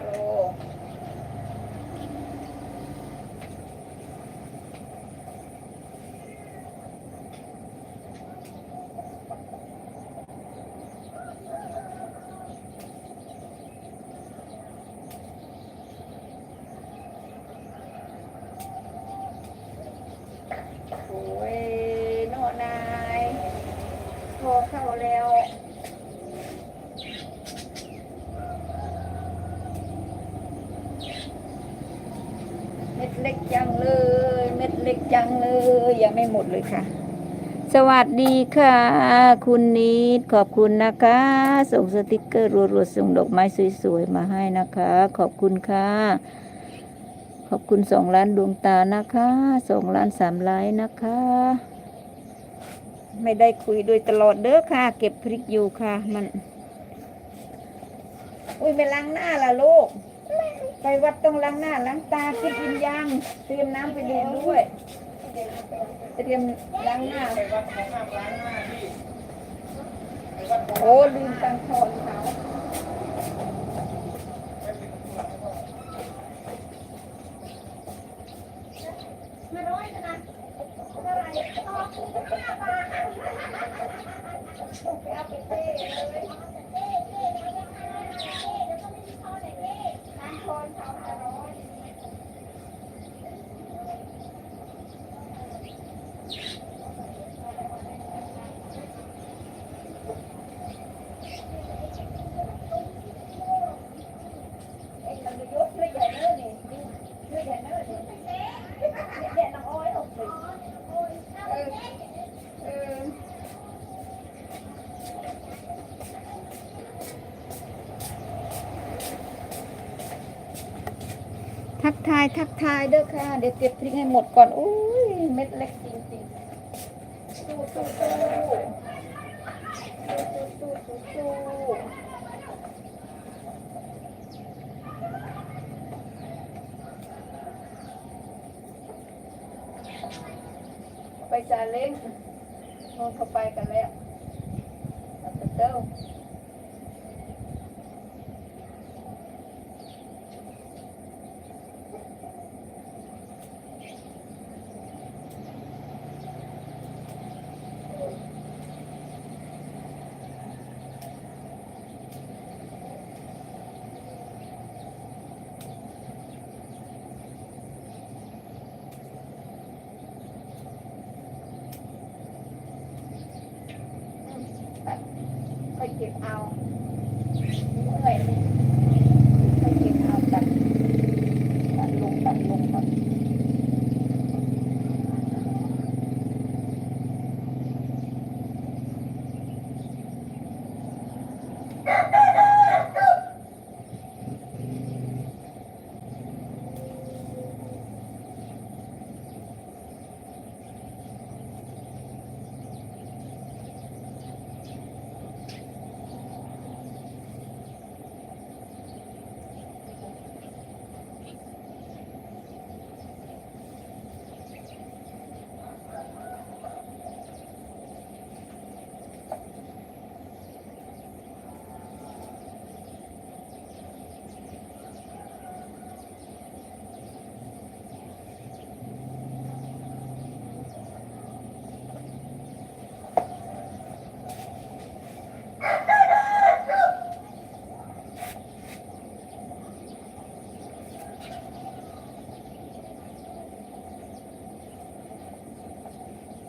โลโอ้ยโนนายโทรเข้าแล้ว เล็กจังเลย เม็ดเล็กจังเลย ยังไม่หมดเลยค่ะ สวัสดีค่ะ คุณนิดขอบคุณนะคะ ส่งสติกเกอร์รัวๆส่งดอกไม้สวยๆมาให้นะคะ ขอบคุณค่ะ ขอบคุณสองล้านดวงตานะคะสองล้านสามไลน์นะคะ ไม่ได้คุยโดยตลอดเด้อค่ะ เก็บพริกอยู่ค่ะ มัน อุ้ยไปล้างหน้าละลูก ไปวัดต้องล้างหน้าล้างตาคิดวิญญาณเตรียมน้ำไปดื่มด้วย เตรียมล้างหน้า โอ้ลืมตังค์ทอนเขาเ Bye. ทักทายทักทายเด้อค่ะ เดี๋ยวเก็บพริกให้หมดก่อนอุ้ยเม็ดเล็กจริงๆสู้สู้สู้สู้สู้สู้ไปซาเล้งโน่นเข้าไปกันแล้วเอา เก็บเอาเหนื่อยค่อยเก็บเอาตัดตัดลงตัดลงก่อน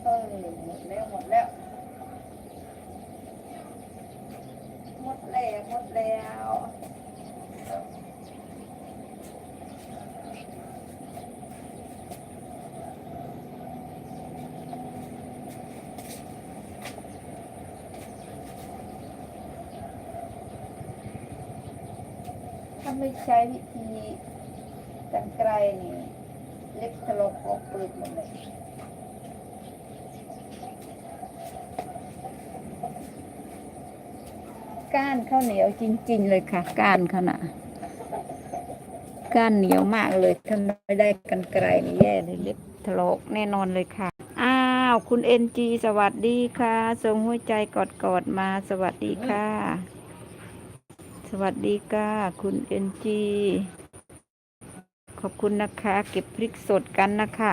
เออ หมดแล้วหมดแล้ว หมดแล้วหมดแล้วถ้าไม่ใช้วิธีกันไกลนี่เล็กถลอกออกเปลือกหมดเลย ก้านข้าวเหนียวจริง ๆ เลยค่ะ ก้านขนาดก้านเหนียวมากเลยถ้าไม่ได้กันไกลนี่แย่เลยเล็บถลอกแน่นอนเลยค่ะ อ้าว คุณเอ็นจีสวัสดีค่ะส่งหัวใจกอดๆมาสวัสดีค่ะ สวัสดีค่ะ คุณเอ็นจีขอบคุณนะคะ เก็บพริกสดกันนะคะ